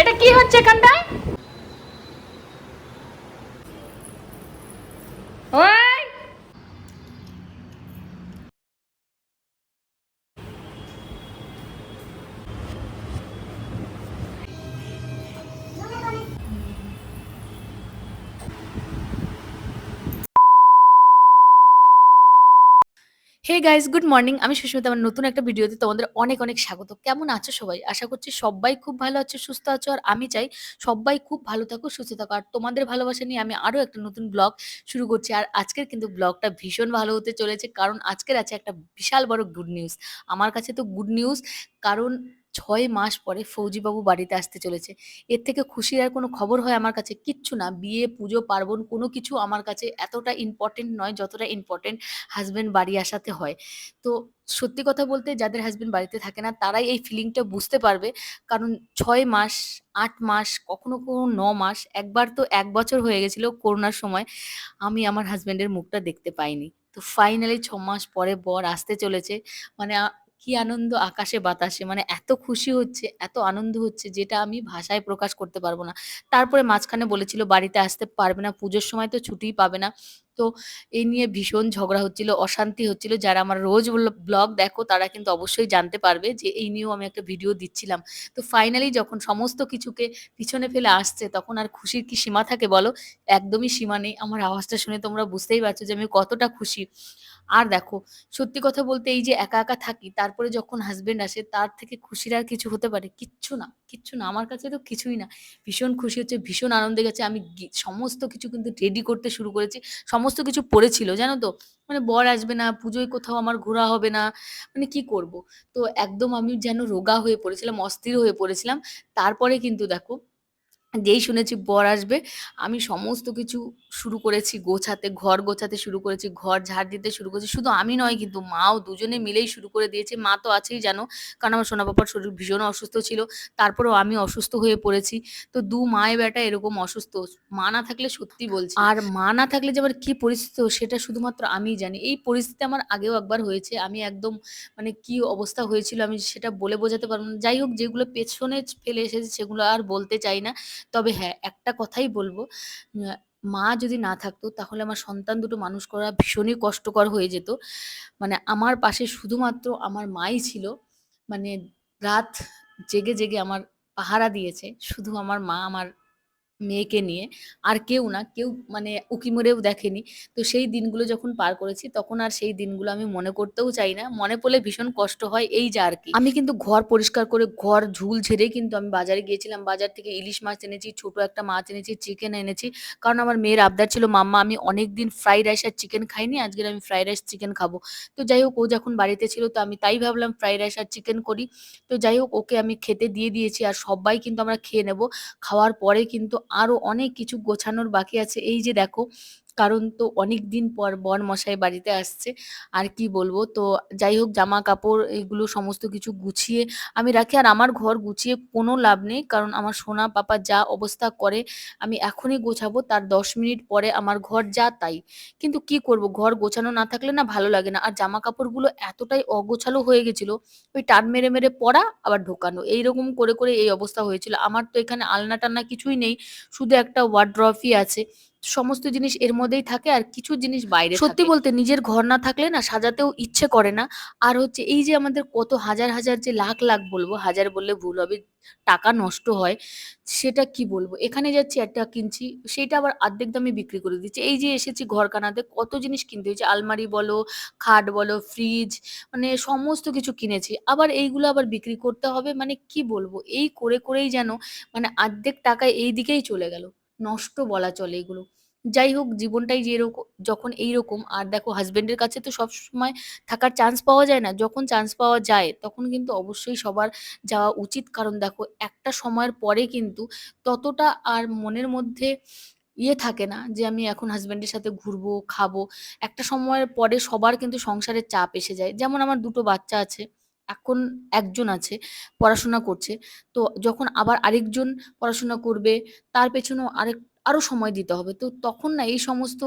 এটা কি হচ্ছে এখানটায়? হে গাইজ গুড মর্নিং আমি সুস্মিতা, আমার নতুন একটা ভিডিওতে তোমাদের অনেক অনেক স্বাগত। কেমন আছো সবাই? আশা করছি সবাই খুব ভালো আছো, সুস্থ আছো, আর আমি চাই সবাই খুব ভালো থাকো, সুস্থ থাকো। আর তোমাদের ভালোবাসা নিয়ে আমি আরও একটা নতুন ব্লগ শুরু করছি। আর আজকের কিন্তু ব্লগটা ভীষণ ভালো হতে চলেছে, কারণ আজকের আছে একটা বিশাল বড় গুড নিউজ আমার কাছে তো গুড নিউজ কারণ ছয় মাস পরে ফৌজিবাবু বাড়িতে আসতে চলেছে। এর থেকে খুশির আর কোনো খবর হয় আমার কাছে কিচ্ছু না। বিয়ে, পুজো, পার্বণ কোনো কিছু আমার কাছে এতটা ইম্পর্টেন্ট নয় যতটা ইম্পর্টেন্ট হাজব্যান্ড বাড়ি আসাতে হয়। তো সত্যি কথা বলতে যাদের হাজবেন্ড বাড়িতে থাকে না, তারাই এই ফিলিংটা বুঝতে পারবে। কারণ ছয় মাস, আট মাস, কখনো কখনো ন মাস, একবার তো এক বছর হয়ে গেছিল করোনার সময়, আমি আমার হাজবেন্ডের মুখটা দেখতে পাইনি। তো ফাইনালি ছ মাস পরে বর আসতে চলেছে। মানে কি আনন্দ আকাশে বাতাসে মানে এত খুশি হচ্ছে এত আনন্দ হচ্ছে যেটা আমি ভাষায় প্রকাশ করতে পারব না তারপরে মাঝখানে বলেছিল বাড়িতে আসতে পারবে না পুজোর সময় তো ছুটিই পাবে না তো এই নিয়ে ভীষণ ঝগড়া হচ্ছিল, অশান্তি হচ্ছিল। যারা আমার রোজ ব্ল ব্লগ দেখো তারা কিন্তু অবশ্যই জানতে পারবে যে এই নিয়েও আমি একটা ভিডিও দিচ্ছিলাম। তো ফাইনালি যখন সমস্ত কিছুকে পিছনে ফেলে আসছে তখন আর খুশির কি সীমা থাকে বলো? একদমই সীমা নেই। আমার আওয়াজটা শুনে তোমরা বুঝতেই পারছ যে আমি কতটা খুশি। আর দেখো সত্যি কথা বলতে এই যে একা, একা থাকি তারপরে যখন হাসব্যান্ড আসে তার থেকে খুশির আর কিছু হতে পারে? কিচ্ছু না, কিচ্ছু না। আমার কাছে তো কিছুই না। ভীষণ খুশি হচ্ছে, ভীষণ আনন্দে গেছে। আমি সমস্ত কিছু কিন্তু রেডি করতে শুরু করেছি। সমস্ত কিছু পড়েছিল জানো তো? মানে বর আসবে না, পুজোয় কোথাও আমার ঘোরা হবে না। মানে কি করব? তো একদম আমি যেন রোগা হয়ে পড়েছিলাম, অস্থির হয়ে পড়েছিলাম। তারপরে কিন্তু দেখো যেই শুনেছি বর আসবে, আমি সমস্ত কিছু শুরু করেছি গোছাতে, ঘর গোছাতে শুরু করেছি, ঘর ঝাড় দিতে শুরু করেছি। শুধু আমি নয় কিন্তু মাও দুজনে মিলেই শুরু করে দিয়েছে। মা তো আছেই জানো, কারণ আমার সোনা পাপার শরীর ভীষণ অসুস্থ ছিল। তারপরেও আমি অসুস্থ হয়ে পড়েছি। তো দু মায় বেটা এরকম অসুস্থ। মা না থাকলে সত্যি বলছি। আর মা না থাকলে যে আমার কি পরিস্থিতি সেটা শুধুমাত্র আমিই জানি। এই পরিস্থিতি আমার আগেও একবার হয়েছে। আমি একদম মানে কি অবস্থা হয়েছিল আমি সেটা বলে বোঝাতে পারব না। যাই হোক যেগুলো পেছনে ফেলে এসেছে সেগুলো আর বলতে চাই না। তবে হ্যাঁ, একটা কথাই বলব, মা যদি না থাকতো তাহলে আমার সন্তান দুটো মানুষ করা ভীষণই কষ্টকর হয়ে যেত। মানে আমার পাশে শুধুমাত্র আমার মাই ছিল। মানে রাত জেগে, জেগে আমার পাহারা দিয়েছে। শুধু আমার মা আমার মেয়েকে নিয়ে। আর কেউ না, কেউ মানে উঁকি মেরেও দেখেনি। তো সেই দিনগুলো যখন পার করেছি তখন আর সেই দিনগুলো আমি মনে করতেও চাই না। মনে পড়লে ভীষণ কষ্ট হয় এই যা আরকি। আমি কিন্তু ঘর পরিষ্কার করে ঘর ঝুল ঝেড়ে কিন্তু আমি বাজারে গিয়েছিলাম। বাজার থেকে ইলিশ মাছ এনেছি, ছোট একটা মাছ এনেছি, চিকেন এনেছি। কারণ আমার মেয়ের আবদার ছিল, "মাম্মা আমি অনেকদিন ফ্রাইড রাইস আর চিকেন খাইনি। আজকের আমি ফ্রাইড রাইস চিকেন খাব।" তো যাই হোক ও যখন বাড়িতে ছিল তো আমি তাই ভাবলাম ফ্রাইড রাইস আর চিকেন করি। তো যাই হোক ওকে আমি খেতে দিয়ে দিয়েছি আর সবাই কিন্তু আমরা খেয়ে নেব। খাওয়ার পরে কিন্তু আরও অনেক কিছু গোছানোর বাকি আছে। এই যে দেখো, কারণ তো অনেক দিন পর বর মশাই বাড়িতে আসছে। আর কি বলব? তো যাই হোক জামা-কাপড় এগুলো সমস্ত কিছু গুছিয়ে আমি রাখি। আর আমার ঘর গুছিয়ে কোনো লাভ নেই। কারণ আমার সোনা পাপা যা অবস্থা করে আমি এখনই গোছাবো তার ১০ মিনিট পরে আমার ঘর যা তাই। কিন্তু কি করব? ঘর গোছানো না থাকলে না ভালো লাগে না। আর জামা-কাপড়গুলো এতটাই অগোছালো হয়ে গেছিল, ওই টান মেরে, মেরে পরা আবার ঢোকানো। এইরকম করে, করে এই অবস্থা হয়েছিল। আমার তো এখানে আলনা-টালনা কিছুই নেই। শুধু একটা ওয়ারড্রবই আছে। সমস্ত জিনিস এর মধ্যেই থাকে আর কিছু জিনিস বাইরে সত্যি বলতে নিজের ঘর না থাকলে না সাজাতেও ইচ্ছে করে না। আর হচ্ছে এই যে আমাদের কত হাজার, হাজার যে লাখ, লাখ বলব, হাজার বললে ভুল হবে, টাকা নষ্ট হয়, সেটা কি বলব? এখানে যাচ্ছি একটা কিনছি, সেটা আবার অর্ধেক দামে বিক্রি করে দিচ্ছে। এই যে এসেছি ঘরখানাতে কত জিনিস কিনতে হয়েছে। আলমারি বলো, খাট বলো, ফ্রিজ মানে সমস্ত কিছু কিনেছি। আবার এইগুলো আবার বিক্রি করতে হবে মানে কি বলব? এই করে, করেই যেন মানে অর্ধেক টাকা এই দিকেই চলে গেল। নষ্ট বলা চলে এগুলো। যাই হোক জীবনটাই যে এরক যখন এইরকম আর দেখো হাসব্যান্ডের কাছে তো সবসময় থাকার চান্স পাওয়া যায় না। যখন চান্স পাওয়া যায় তখন কিন্তু অবশ্যই সবার যাওয়া উচিত। কারণ দেখো একটা সময়ের পরে কিন্তু ততটা আর মনের মধ্যে ইয়ে থাকে না যে আমি এখন হাসব্যান্ডের সাথে ঘুরবো, খাব। একটা সময়ের পরে সবার কিন্তু সংসারের চাপ এসে যায়। যেমন আমার দুটো বাচ্চা আছে। এখন একজন আছে পড়াশোনা করছে। তো যখন আবার আরেকজন পড়াশোনা করবে, তার পেছনেও আরেক আরও সময় দিতে হবে। তো তখন না এই সমস্ত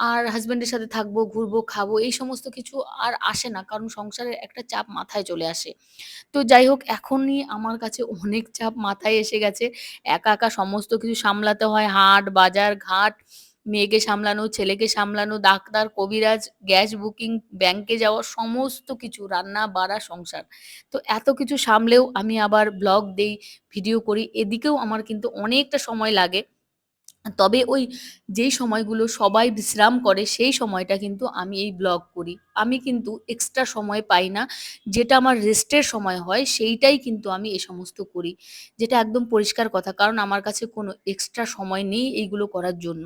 আর হাসব্যান্ডের সাথে থাকব, ঘুরবো, খাব এই সমস্ত কিছু আর আসে না। কারণ সংসারের একটা চাপ মাথায় চলে আসে। তো যাই হোক এখনই আমার কাছে অনেক চাপ মাথায় এসে গেছে। একা, একা সমস্ত কিছু সামলাতে হয়। হাট, বাজার, ঘাট, মেয়েকে সামলানো, ছেলেকে সামলানো, ডাক্তার, কবিরাজ, গ্যাস বুকিং, ব্যাংকে যাওয়া সমস্ত কিছু রান্না-বাড়া, সংসার। তো এত কিছু সামলেও আমি আবার ব্লগ দেই, ভিডিও করি। এদিকেও আমার কিন্তু অনেকটা সময় লাগে। তবে ওই যেই সময়গুলো সবাই বিশ্রাম করে সেই সময়টা কিন্তু আমি এই ব্লগ করি। আমি কিন্তু এক্সট্রা সময় পাই না। যেটা আমার রেস্টের সময় হয় সেইটাই কিন্তু আমি এ সমস্ত করি। যেটা একদম পরিষ্কার কথা। কারণ আমার কাছে কোনো এক্সট্রা সময় নেই এইগুলো করার জন্য।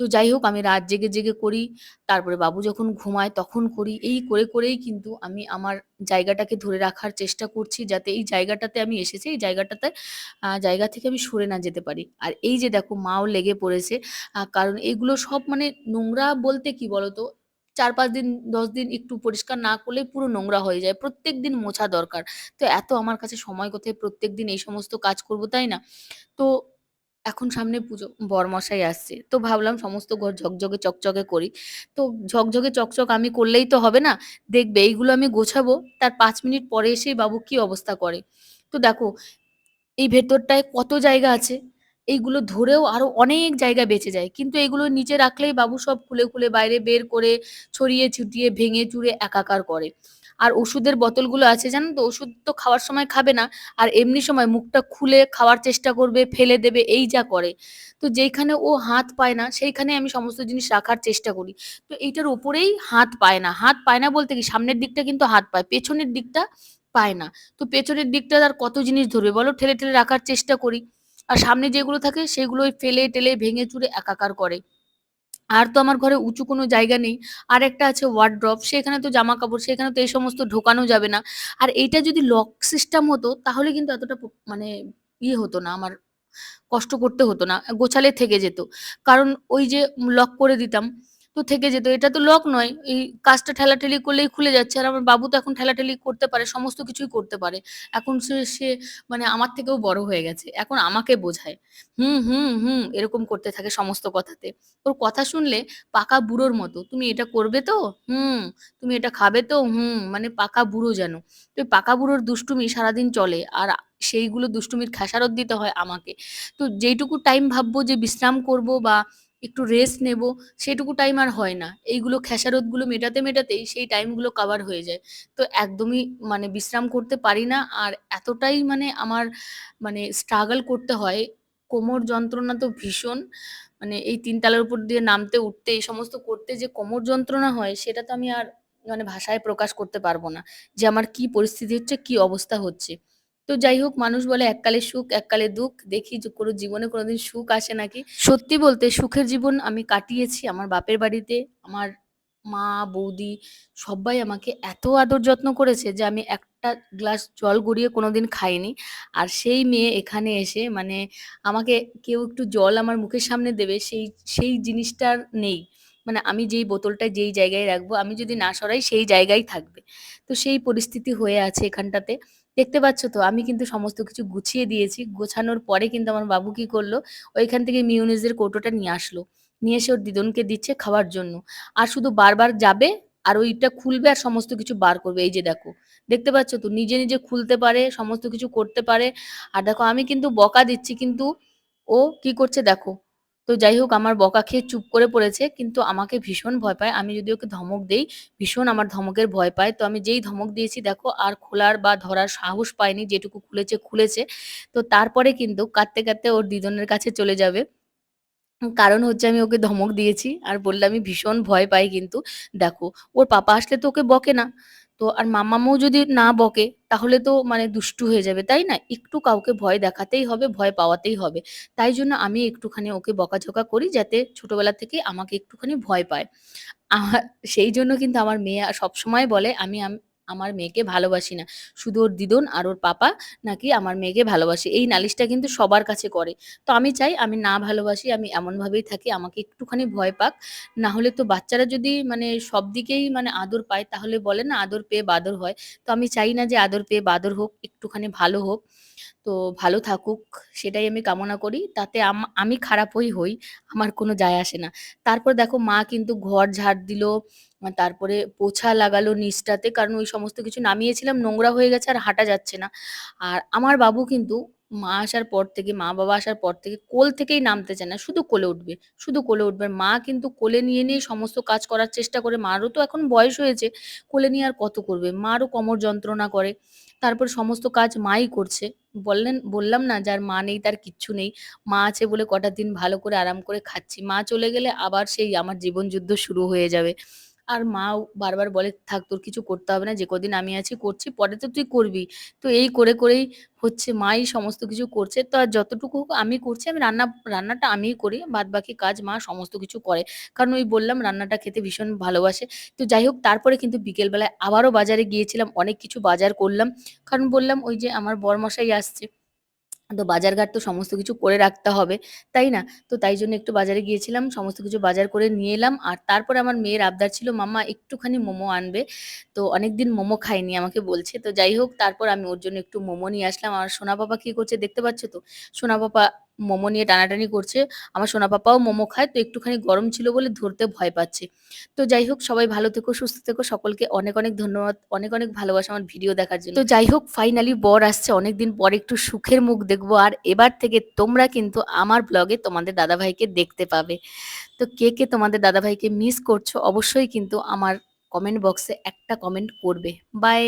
তো যাই হোক আমি রাত জেগে, জেগে করি। তারপরে বাবু যখন ঘুমায় তখন করি। এই করে, করেই কিন্তু আমি আমার জায়গাটাকে ধরে রাখার চেষ্টা করছি যাতে এই জায়গাটাতে আমি এসেছি এই জায়গাটাতে জায়গা থেকে আমি সরে না যেতে পারি। আর এই যে দেখো মাও লেগে পড়েছে। কারণ এগুলো সব মানে নোংরা বলতে কি বলতো? ৪-৫ দিন ১০ দিন একটু পরিষ্কার না করলেই পুরো নোংরা হয়ে যায়। প্রত্যেক দিন মোছা দরকার। তো এত আমার কাছে সময় কোথায় প্রত্যেক দিন এই সমস্ত কাজ করব, তাই না? তো এখন সামনে পুজো, বরমশাই আসছে। তো ভাবলাম সমস্ত ঘর ঝকঝকে চকচকে করি। তো ঝকঝকে চকচক আমি করলেই তো হবে না। দেখবে এইগুলো আমি গোছাবো, তার পাঁচ মিনিট পরে এসেই বাবু কি অবস্থা করে। তো দেখো এই ভেতরটায় কত জায়গা আছে। এইগুলো ধরেও আরও অনেক জায়গা বেঁচে যায়। কিন্তু এগুলো নিচে রাখলেই বাবু সব খুলে, খুলে বাইরে বের করে ছড়িয়ে ছিটিয়ে ভেঙে চুরে একাকার করে। আর ওষুধের বোতলগুলো আছে জানেন তো? ওষুধ তো খাওয়ার সময় খাবে না। আর এমনি সময় মুখটা খুলে খাওয়ার চেষ্টা করবে, ফেলে দেবে এই যা করে। তো যেইখানে ও হাত পায় না সেইখানে আমি সমস্ত জিনিস রাখার চেষ্টা করি। তো এইটার উপরেই হাত পায় না। হাত পায় না বলতে কি সামনের দিকটা কিন্তু হাত পায়। পেছনের দিকটা পায় না। তো পেছনের দিকটা আর কত জিনিস ধরবে বলো? ঠেলে, ঠেলে রাখার চেষ্টা করি। আর সামনে যেগুলো থাকে সেগুলোই ফেলে-টেলে ভেঙে চুরে একাকার করে। আর তো আমার ঘরে উঁচু কোনো জায়গা নেই। আর একটা আছে ওয়ার্ড্রপ সেখানে তো জামা কাপড় সেখানে তো এই সমস্ত ঢোকানো যাবে না। আর এইটা যদি লক সিস্টেম হতো তাহলে কিন্তু এতটা মানে ইয়ে হতো না আমার কষ্ট করতে হতো না। গোছালে থেকে যেত। কারণ ওই যে লক করে দিতাম, তো থেকে যেত। এটা তো লক নয়। এই কাঁচটা ঠেলাঠেলি করলেই খুলে যাচ্ছে। আর আমার বাবু তো এখন ঠেলাঠেলি করতে পারে, সমস্ত কিছুই করতে পারে। এখন সে সে মানে আমার থেকেও বড় হয়ে গেছে। এখন আমাকে বোঝায়। হুম, হুম, হুম এরকম করতে থাকে সমস্ত কথাতে। ওর কথা শুনলে পাকা বুড়োর মতো। "তুমি এটা করবে তো? হুম। তুমি এটা খাবে তো? হুম।" মানে পাকা বুড়ো যেন। তো পাকা বুড়োর দুষ্টুমি সারাদিন চলে। আর সেইগুলো দুষ্টুমির খেসারত দিতে হয় আমাকে। তো যেইটুকু টাইম ভাববো যে বিশ্রাম করব বা একটু রেস্ট নেব, সেটুকু টাইম আর হয় না। এইগুলো খেসারতগুলো মেটাতে, মেটাতেই সেই টাইমগুলো কভার হয়ে যায়। তো একদমই মানে বিশ্রাম করতে পারি না। আর এতটাই মানে আমার মানে স্ট্রাগল করতে হয়। কোমর যন্ত্রণা তো ভীষণ। মানে এই ৩ তলার উপর দিয়ে নামতে উঠতে এই সমস্ত করতে যে কোমর যন্ত্রণা হয় সেটা তো আমি আর মানে ভাষায় প্রকাশ করতে পারব না। যে আমার কি পরিস্থিতি হচ্ছে, কি অবস্থা হচ্ছে। তো যাই হোক মানুষ বলে এককালে সুখ, এককালে দুঃখ। দেখি যে কোনো জীবনে কোনোদিন সুখ আসে নাকি। সত্যি বলতে সুখের জীবন আমি কাটিয়েছি আমার বাপের বাড়িতে। আমার মা, বৌদি সব্বাই আমাকে এত আদর যত্ন করেছে যে আমি একটা গ্লাস জল গড়িয়ে কোনোদিন খাইনি। আর সেই মেয়ে এখানে এসে মানে আমাকে কেউ একটু জল আমার মুখের সামনে দেবে সেই সেই জিনিসটার নেই। মানে আমি যেই বোতলটা যেই জায়গায় রাখব আমি যদি না সরাই সেই জায়গায় থাকবে। তো সেই পরিস্থিতি হয়ে আছে এখানটাতে। দেখতে পাচ্ছ তো আমি কিন্তু সমস্ত কিছু গুছিয়ে দিয়েছি। গোছানোর পরে কিন্তু আমার বাবু কি করল, ওইখান থেকে মিউনিজের কৌটোটা নিয়ে আসলো। নিয়ে এসে ওর দিদুনকে দিচ্ছে খাওয়ার জন্য। আর শুধু বারবার যাবে আর ওইটা খুলবে আর সমস্ত কিছু বার করবে। এই যে দেখো। দেখতে পাচ্ছ তো? নিজে, নিজে খুলতে পারে, সমস্ত কিছু করতে পারে। আর দেখো আমি কিন্তু বকা দিচ্ছি কিন্তু ও কি করছে দেখো। তো যাই হোক আমার বকা খেয়ে চুপ করে পড়েছে। কিন্তু আমাকে ভীষণ ভয় পায়। আমি যদি ওকে ধমক দেই, ভীষণ আমার ধমকের ভয় পায়। তো আমি যেই ধমক দিয়েছি দেখো আর খোলার বা ধরার সাহস পায়নি। যেটুকু খুলেছে, খুলেছে। তো তারপরে কিন্তু কাঁদতে, কাঁদতে ওর দিদুনের কাছে চলে যাবে। কারণ হচ্ছে আমি ওকে ধমক দিয়েছি। আর বললে আমি ভীষণ ভয় পাই কিন্তু। দেখো, ওর পাপা আসলে তো ওকে বকে না। তো আর মামামাও যদি না বকে তাহলে তো মানে দুষ্টু হয়ে যাবে, তাই না? একটু কাউকে ভয় দেখাতেই হবে, ভয় পাওয়াতেই হবে। তাই জন্য আমি একটুখানি ওকে বকাঝকা করি যাতে ছোটবেলা থেকে আমাকে একটুখানি ভয় পায়। সেই জন্য কিন্তু আমার মেয়ে সব সবসময় বলে আম আমার মেয়েকে ভালোবাসি না। শুধু ওর দিদন আর ওর পাপা নাকি আমার মেয়েকে ভালোবাসে। এই নালিশটা কিন্তু সবার কাছে করে। তো আমি চাই আমি না ভালোবাসি, আমি এমনভাবেই থাকি, আমাকে একটুখানি ভয় পাক। না হলে তো বাচ্চারা যদি মানে সব দিকেই মানে আদর পায়, তাহলে বলে না আদর পেয়ে বাদর হয়। তো আমি চাই না যে আদর পেয়ে বাদর হোক, একটুখানি ভালো হোক। তো ভালো থাকুক, সেটাই আমি কামনা করি। তাতে আমি খারাপই হই, আমার কোনো যায় আসে না। তারপর দেখো মা কিন্তু ঘর ঝাড় দিল তারপরে পোছা লাগালো নিচটাতে, কারণ ওই সমস্ত কিছু নামিয়েছিলাম, নোংরা হয়ে গেছে আর হাঁটা যাচ্ছে না। আর আমার বাবু কিন্তু মা আসার পর থেকে, মা বাবা আসার পর থেকে কোল থেকেই নামতে চায় না, শুধু কোলে উঠবে, শুধু কোলে উঠবে। মা কিন্তু কোলে নিয়ে নিয়ে সমস্ত কাজ করার চেষ্টা করে, মারও তো এখন বয়স হয়েছে, কোলে নিয়ে আর কত করবে? মারও কোমর যন্ত্রণা করে। তারপর সমস্ত কাজ মাই করছে। বললেন, বললাম না যার মা নেই, তার কিচ্ছু নেই। মা আছে বলে কটা দিন ভালো করে আরাম করে খাচ্ছি। মা চলে গেলে আবার সেই আমার জীবন যুদ্ধ শুরু হয়ে যাবে। আর মাও বারবার বলে, থাক, তোর কিছু করতে হবে না, যে কদিন আমি আছি, করছি, পরে তো তুই করবি। তো এই করে করেই হচ্ছে মাই সমস্ত কিছু করছে। তো আর যতটুকু আমি করছি, আমি রান্না, রান্নাটা আমিই করি বাদ বাকি কাজ মা সমস্ত কিছু করে। কারণ ওই বললাম, রান্নাটা খেতে ভীষণ ভালোবাসে। তো যাই হোক, তারপরে কিন্তু বিকেলবেলায় আবারও বাজারে গিয়েছিলাম, অনেক কিছু বাজার করলাম। কারণ বললাম, ওই যে আমার বরমশাই আসছে। তো বাজার ঘাট তো সমস্ত কিছু করে রাখতে হবে, তাই না? তো তাই জন্য একটু বাজারে গিয়েছিলাম, সমস্ত কিছু বাজার করে নিয়ে এলাম। আর তারপর আমার মেয়ের আবদার ছিল মামা একটুখানি মোমো আনবে। তো অনেকদিন মোমো খাইনি, আমাকে বলছে। তো যাই হোক, তারপর আমি ওর জন্য একটু মোমো নিয়ে আসলাম। আর সোনা বাবা কি করছে, দেখতে পাচ্ছ তো? সোনা পাপা মোমো নিয়ে টানাটানি করছে। আমার সোনা পাপাও মোমো খায়, তো একটুখানি গরম ছিল বলে ধরতে ভয় পাচ্ছে। তো যাই হোক, সবাই ভালো থেকো, সুস্থ থেকো। সকলকে অনেক অনেক ধন্যবাদ, অনেক অনেক ভালোবাসা আমার ভিডিও দেখার জন্য। তো যাই হোক ফাইনালি বর আসছে, অনেকদিন পর একটু সুখের মুখ দেখব। আর এবার থেকে তোমরা কিন্তু আমার ব্লগে তোমাদের দাদাভাইকে দেখতে পাবে। তো কে কে তোমাদের দাদাভাইকে মিস করছ, অবশ্যই কিন্তু আমার কমেন্ট বক্সে একটা কমেন্ট করবে। বাই